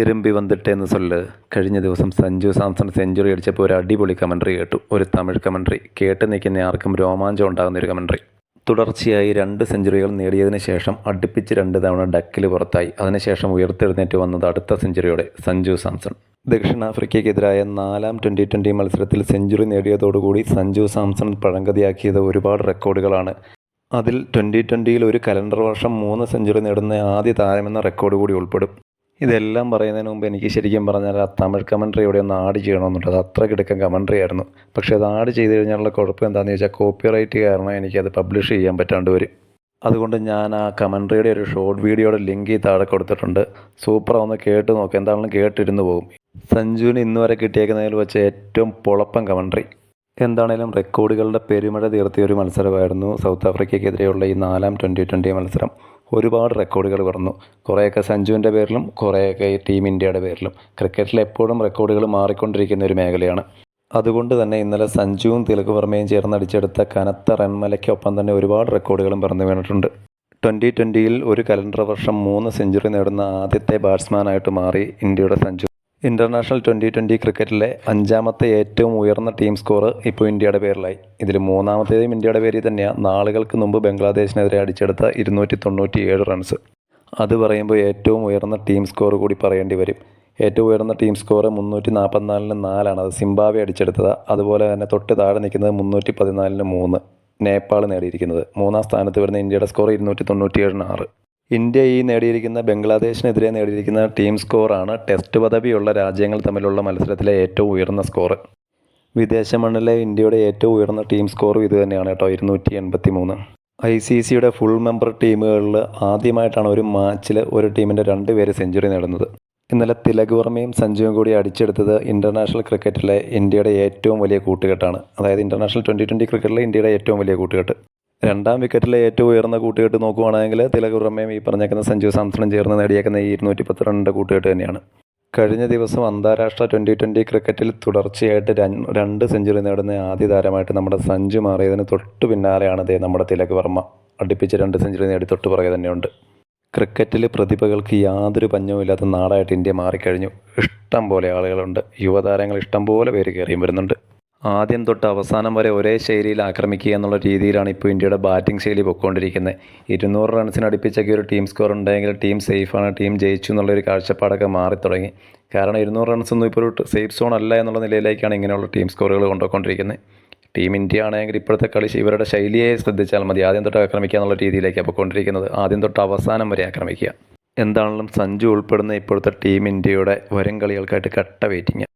തിരുമ്പി വന്നിട്ടേന്ന് സൊല്ല് കഴിഞ്ഞ ദിവസം സഞ്ജു സാംസൺ സെഞ്ചുറി അടിച്ചപ്പോൾ ഒരു അടിപൊളി കമൻട്രി കേട്ടു. ഒരു തമിഴ് കമൻട്രി. കേട്ട് നിൽക്കുന്ന ആർക്കും രോമാഞ്ചം ഉണ്ടാകുന്ന ഒരു കമൻട്രി. തുടർച്ചയായി രണ്ട് സെഞ്ചുറികൾ നേടിയതിന് ശേഷം അടുപ്പിച്ച് രണ്ട് തവണ ഡക്കിൽ പുറത്തായി. അതിനുശേഷം ഉയർത്തെഴുന്നേറ്റ് വന്നത് അടുത്ത സെഞ്ചുറിയോടെ സഞ്ജു സാംസൺ. ദക്ഷിണാഫ്രിക്കയ്ക്കെതിരായ നാലാം ട്വന്റി ട്വന്റി മത്സരത്തിൽ സെഞ്ചുറി നേടിയതോടുകൂടി സഞ്ജു സാംസൺ പഴങ്കതിയാക്കിയത് ഒരുപാട് റെക്കോർഡുകളാണ്. അതിൽ ട്വന്റി ട്വന്റിയിൽ ഒരു കലണ്ടർ വർഷം മൂന്ന് സെഞ്ചുറി നേടുന്ന ആദ്യ താരമെന്ന റെക്കോർഡ് കൂടി ഉൾപ്പെടും. ഇതെല്ലാം പറയുന്നതിന് മുമ്പ് എനിക്ക് ശരിക്കും പറഞ്ഞാൽ ആ തമിഴ് കമൻട്രി ഇവിടെ ഒന്ന് ആഡ് ചെയ്യണമെന്നുണ്ട്. അത് അത്ര കിടക്കാൻ കമൻട്രി ആയിരുന്നു. പക്ഷേ അത് ആഡ് ചെയ്ത് കഴിഞ്ഞാലുള്ള കുഴപ്പം എന്താണെന്ന് ചോദിച്ചാൽ കോപ്പിറൈറ്റ് കാരണം എനിക്കത് പബ്ലിഷ് ചെയ്യാൻ പറ്റാണ്ട് വരും അതുകൊണ്ട് ഞാൻ ആ കമൻട്രിയുടെ ഒരു ഷോർട്ട് വീഡിയോയുടെ ലിങ്ക് ഈ താഴെ കൊടുത്തിട്ടുണ്ട്. സൂപ്പർ ഒന്ന് കേട്ട് നോക്ക്. എന്താണെങ്കിലും കേട്ടിരുന്നു പോകും. സഞ്ജുവിന് ഇന്ന് വരെ കിട്ടിയേക്കുന്നതിൽ വെച്ച ഏറ്റവും പൊളപ്പം കമൻട്രി എന്താണേലും റെക്കോർഡുകളുടെ പെരുമഴ തീർത്തിയ ഒരു മത്സരമായിരുന്നു സൗത്ത് ആഫ്രിക്കയ്ക്കെതിരെയുള്ള ഈ നാലാം ട്വന്റി ട്വന്റി മത്സരം. ഒരുപാട് റെക്കോർഡുകൾ പറഞ്ഞു കുറേയൊക്കെ സഞ്ജുവിന്റെ പേരിലും കുറേയൊക്കെ ടീം ഇന്ത്യയുടെ പേരിലും. ക്രിക്കറ്റിൽ എപ്പോഴും റെക്കോർഡുകൾ മാറിക്കൊണ്ടിരിക്കുന്ന ഒരു മേഖലയാണ്. അതുകൊണ്ട് തന്നെ ഇന്നലെ സഞ്ജുവും തിലക് വർമ്മയും ചേർന്ന് അടിച്ചെടുത്ത കനത്ത റൺമലയ്ക്കൊപ്പം തന്നെ ഒരുപാട് റെക്കോർഡുകളും പറഞ്ഞു വീണിട്ടുണ്ട്. ട്വന്റി ട്വന്റിയിൽ ഒരു കലണ്ടർ വർഷം മൂന്ന് സെഞ്ചുറി നേടുന്ന ആദ്യത്തെ ബാറ്റ്സ്മാനായിട്ട് മാറി ഇന്ത്യയുടെ സഞ്ജു. ഇന്റർനാഷണൽ ട്വന്റി ട്വന്റി ക്രിക്കറ്റിലെ അഞ്ചാമത്തെ ഏറ്റവും ഉയർന്ന ടീം സ്കോർ ഇപ്പോൾ ഇന്ത്യയുടെ പേരിലായി. ഇതിൽ മൂന്നാമത്തേതും ഇന്ത്യയുടെ പേരിൽ തന്നെയാണ്. നാളുകൾക്ക് മുമ്പ് ബംഗ്ലാദേശിനെതിരെ അടിച്ചെടുത്ത ഇരുന്നൂറ്റി തൊണ്ണൂറ്റി ഏഴ് റൺസ്. അത് പറയുമ്പോൾ ഏറ്റവും ഉയർന്ന ടീം സ്കോർ കൂടി പറയേണ്ടി വരും. ഏറ്റവും ഉയർന്ന ടീം സ്കോർ മുന്നൂറ്റി നാൽപ്പത്തിനാലിന് നാലാണ്. അത് സിംബാബെ അടിച്ചെടുത്തത്. അതുപോലെ തന്നെ തൊട്ട് താഴെ നിൽക്കുന്നത് മുന്നൂറ്റി പതിനാലിന് മൂന്ന്. നേപ്പാൾ നേടിയിരിക്കുന്നത്. മൂന്നാം സ്ഥാനത്ത് വരുന്ന ഇന്ത്യയുടെ സ്കോർ ഇരുന്നൂറ്റി തൊണ്ണൂറ്റിയേഴിന് ആറ്. ഇന്ത്യ ഈ നേടിയിരിക്കുന്ന ബംഗ്ലാദേശിനെതിരെ നേടിയിരിക്കുന്ന ടീം സ്കോറാണ് ടെസ്റ്റ് പദവിയുള്ള രാജ്യങ്ങൾ തമ്മിലുള്ള മത്സരത്തിലെ ഏറ്റവും ഉയർന്ന സ്കോർ വിദേശ മണ്ണിലെ ഇന്ത്യയുടെ ഏറ്റവും ഉയർന്ന ടീം സ്കോറും ഇത് തന്നെയാണ് കേട്ടോ ഇരുന്നൂറ്റി എൺപത്തി മൂന്ന് ഐ സി സിയുടെ ഫുൾ മെമ്പർ ടീമുകളിൽ ആദ്യമായിട്ടാണ് ഒരു മാച്ചിൽ ഒരു ടീമിന്റെ രണ്ട് പേര് സെഞ്ചുറി നേടുന്നത്. ഇന്നലെ തിലക് വർമ്മയും സഞ്ജുവും കൂടി അടിച്ചെടുത്തത് ഇന്റർനാഷണൽ ക്രിക്കറ്റിലെ ഇന്ത്യയുടെ ഏറ്റവും വലിയ കൂട്ടുകെട്ടാണ്. അതായത് ഇന്റർനാഷണൽ ട്വന്റി ട്വന്റി ക്രിക്കറ്റിലെ ഇന്ത്യയുടെ ഏറ്റവും വലിയ കൂട്ടുകെട്ട്. രണ്ടാം വിക്കറ്റിലെ ഏറ്റവും ഉയർന്ന കൂട്ടുകെട്ട് നോക്കുകയാണെങ്കിൽ തിലക് പുറമേയും ഈ പറഞ്ഞേക്കുന്ന സഞ്ജു സാംസണും ചേർന്ന് നേടിയേക്കുന്ന ഈ ഇരുന്നൂറ്റി റണ്ണിന്റെ കൂട്ടുകെട്ട് തന്നെയാണ്. കഴിഞ്ഞ ദിവസം അന്താരാഷ്ട്ര ട്വന്റി ട്വന്റി ക്രിക്കറ്റിൽ തുടർച്ചയായിട്ട് രണ്ട് സെഞ്ചുറി നേടുന്ന ആദ്യ താരമായിട്ട് നമ്മുടെ സഞ്ജു മാറിയതിന് തൊട്ട് പിന്നാലെയാണ് അതേ നമ്മുടെ തിലക് വർമ്മ അടുപ്പിച്ച് രണ്ട് സെഞ്ചുറി നേടി തൊട്ട് പുറകെ തന്നെയുണ്ട്. ക്രിക്കറ്റിൽ പ്രതിഭകൾക്ക് യാതൊരു പഞ്ഞവുമില്ലാത്ത നാടായിട്ട് ഇന്ത്യ മാറിക്കഴിഞ്ഞു. ഇഷ്ടം പോലെ ആളുകളുണ്ട്. യുവതാരങ്ങൾ ഇഷ്ടം പോലെ പേര് കയറിയും വരുന്നുണ്ട്. ആദ്യം തൊട്ട് അവസാനം വരെ ഒരേ ശൈലിയിൽ ആക്രമിക്കുക എന്നുള്ള രീതിയിലാണ് ഇപ്പോൾ ഇന്ത്യയുടെ ബാറ്റിംഗ് ശൈലി പൊയ്ക്കൊണ്ടിരിക്കുന്നത്. ഇരുന്നൂറ് റൺസിന് അടുപ്പിച്ചൊക്കെ ഒരു ടീം സ്കോർ ഉണ്ടെങ്കിൽ ടീം സേഫാണ് ടീം ജയിച്ചു എന്നുള്ളൊരു കാഴ്ചപ്പാടൊക്കെ മാറി തുടങ്ങി. കാരണം ഇരുന്നൂറ് റൺസൊന്നും ഇപ്പോൾ ഒരു സേഫ് സോൺ അല്ല എന്നുള്ള നിലയിലേക്കാണ് ഇങ്ങനെയുള്ള ടീം സ്കോറുകൾ കൊണ്ടുപോയിക്കൊണ്ടിരിക്കുന്നത്. ടീം ഇന്ത്യ ആണെങ്കിൽ ഇപ്പോഴത്തെ കളി ഇവരുടെ ശൈലിയെ ശ്രദ്ധിച്ചാൽ മതി. ആദ്യം തൊട്ട് ആക്രമിക്കുക എന്നുള്ള രീതിയിലേക്കാണ് പോയിക്കൊണ്ടിരിക്കുന്നത്. ആദ്യം തൊട്ട് അവസാനം വരെ ആക്രമിക്കുക. എന്താണെങ്കിലും സഞ്ജു ഉൾപ്പെടുന്ന ഇപ്പോഴത്തെ ടീം ഇന്ത്യയുടെ വരും കളികൾക്കായിട്ട് കട്ട വെയിറ്റിംഗ്